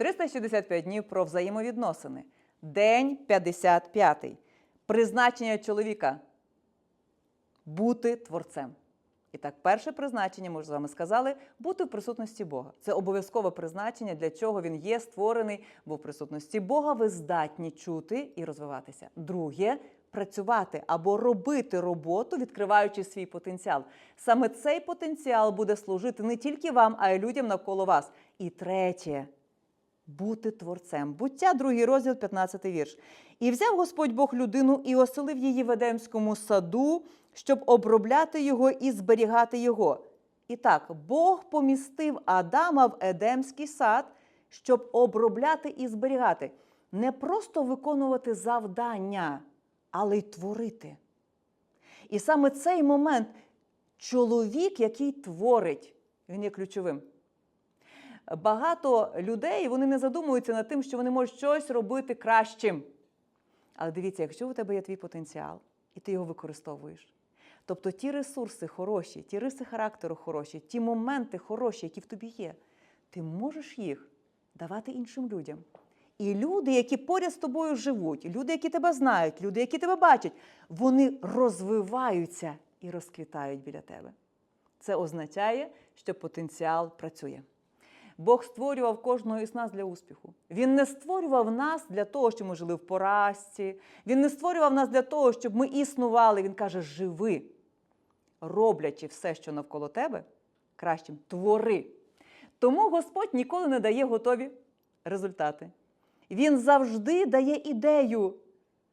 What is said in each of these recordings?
365 днів про взаємовідносини. День 55. Призначення чоловіка бути творцем. І так, перше призначення, ми ж з вами сказали, бути в присутності Бога. Це обов'язкове призначення, для чого він є створений, бо в присутності Бога ви здатні чути і розвиватися. Друге працювати або робити роботу, відкриваючи свій потенціал. Саме цей потенціал буде служити не тільки вам, а й людям навколо вас. І третє бути творцем. Буття, другий розділ, 15 вірш. І взяв Господь Бог людину і оселив її в Едемському саду, щоб обробляти його і зберігати його. І так, Бог помістив Адама в Едемський сад, щоб обробляти і зберігати. Не просто виконувати завдання, але й творити. І саме цей момент чоловік, який творить, він є ключовим. Багато людей вони не задумуються над тим, що вони можуть щось робити кращим. Але дивіться, якщо у тебе є твій потенціал, і ти його використовуєш, тобто ті ресурси хороші, ті риси характеру хороші, ті моменти хороші, які в тобі є, ти можеш їх давати іншим людям. І люди, які поряд з тобою живуть, люди, які тебе знають, люди, які тебе бачать, вони розвиваються і розквітають біля тебе. Це означає, що потенціал працює. Бог створював кожного із нас для успіху. Він не створював нас для того, щоб ми жили в поразці. Він не створював нас для того, щоб ми існували. Він каже: живи, роблячи все, що навколо тебе, кращим твори. Тому Господь ніколи не дає готові результати. Він завжди дає ідею.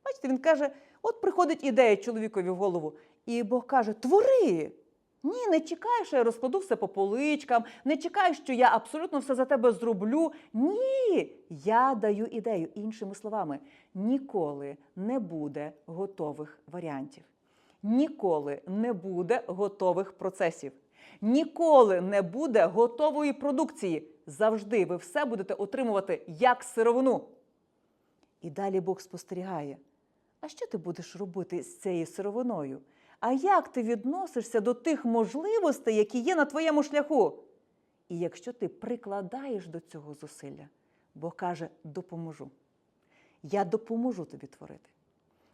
Бачите, він каже: от приходить ідея чоловікові в голову, і Бог каже: Твори! Ні, не чекай, що я розкладу все по поличкам, не чекай, що я абсолютно все за тебе зроблю. Ні, я даю ідею. Іншими словами, ніколи не буде готових варіантів. Ніколи не буде готових процесів. Ніколи не буде готової продукції. Завжди ви все будете отримувати як сировину. І далі Бог спостерігає. А що ти будеш робити з цією сировиною? А як ти відносишся до тих можливостей, які є на твоєму шляху? І якщо ти прикладаєш до цього зусилля, Бог каже: допоможу. Я допоможу тобі творити.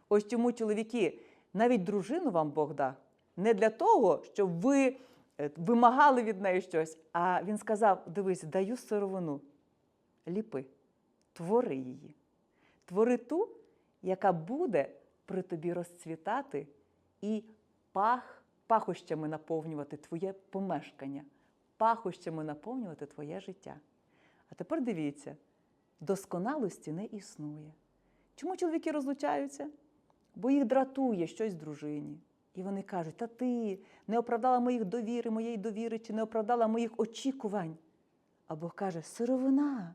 Ось чому, чоловіки, навіть дружину вам Бог дав не для того, щоб ви е, вимагали від неї щось, а він сказав: дивись, даю сировину, ліпи, твори її. Твори ту, яка буде при тобі розцвітати і пах, пахощами наповнювати твоє помешкання, пахощами наповнювати твоє життя. А тепер дивіться, досконалості не існує. Чому чоловіки розлучаються? Бо їх дратує щось дружині. І вони кажуть: та ти не оправдала моїх довіри, моєї довіри, чи не оправдала моїх очікувань. А Бог каже: сировина.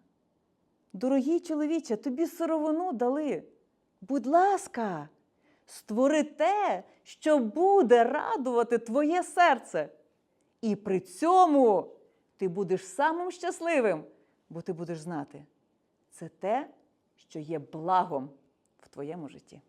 Дорогі чоловіче, тобі сировину дали. Будь ласка, створи те, що буде радувати твоє серце. І при цьому ти будеш самим щасливим, бо ти будеш знати, це те, що є благом в твоєму житті.